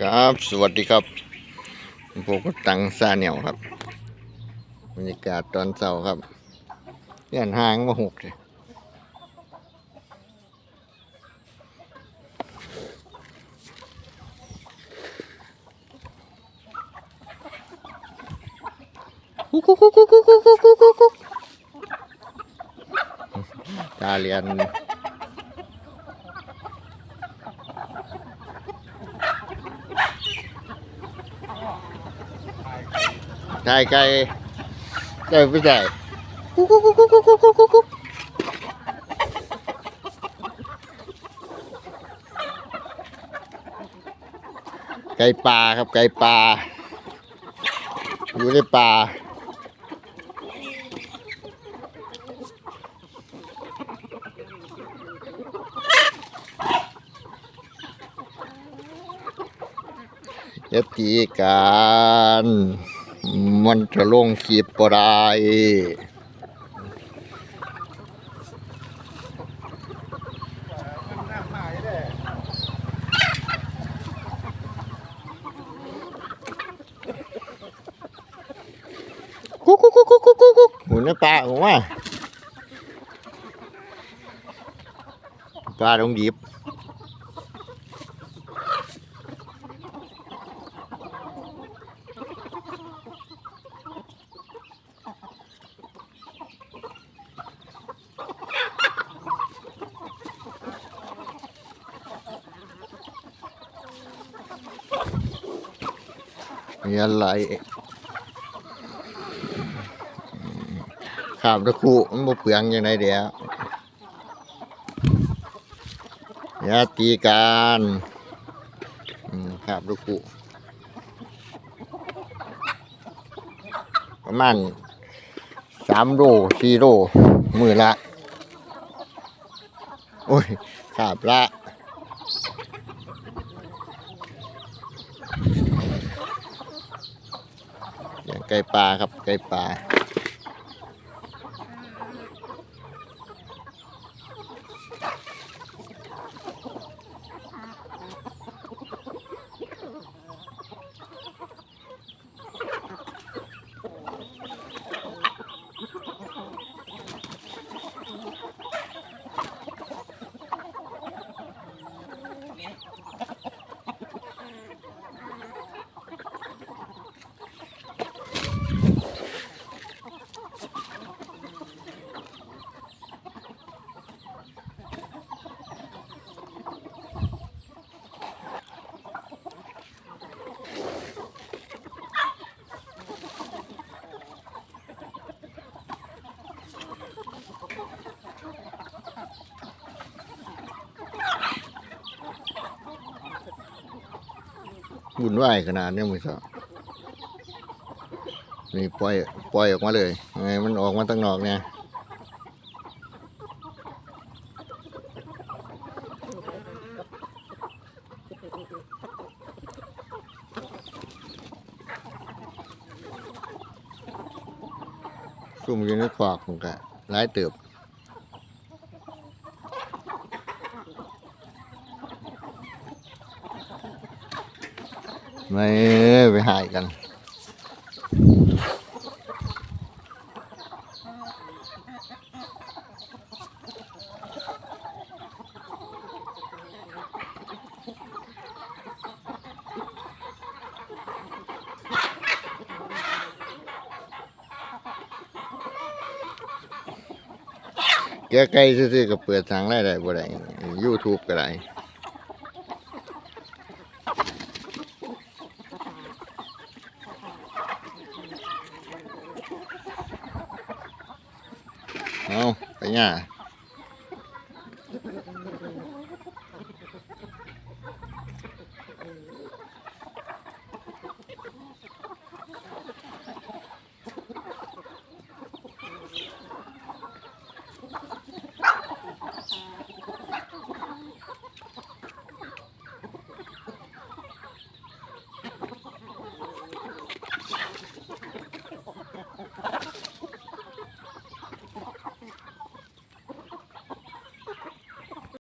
ครับสวัสดีครับผมก็ตังซาเหนียวครับบรรยากาศตอนเช้าครับเลื่อนหางมาหกเลยคุกคุกคุกคุกคุกคุกคุกคุกรียน ไก่ไก่ไก่ไม่ได้กุ๊กกุ๊กกุ๊กกุ๊กกุ๊กกุ๊กกุ๊กกุ๊กไก่ป่าครับไก่ป่าอยู่ในป่าอย่าตีกัน มันจะลงขีบปรายกุ๊กกุ๊กกุ๊กกุ๊กกุ๊กกุ๊กหมุนในป่าผมว่าปลาต้องหยิบ มีอะไรข้ามตะคุมันบ่เปลืองยังไงเดียวอย่าตีกันข้ามตะคุประมาณสามโลสี่โลมือละ โอ้ยขาบละ อย่าง ไก่ปลาครับไก่ปลา วุ่นวายขนาดนี้มือสานี่ปล่อยปล่อยออกมาเลยไงมันออกมาตั้งนอกเนี่ยซุ่มอยู่ในขวากของกะร้ายเติบ ไม่ไปหายกันแกไกลซื่อๆก็เปิดทางได้ได้บ่ได้ยูทูบก็ได้ เอาไปย่า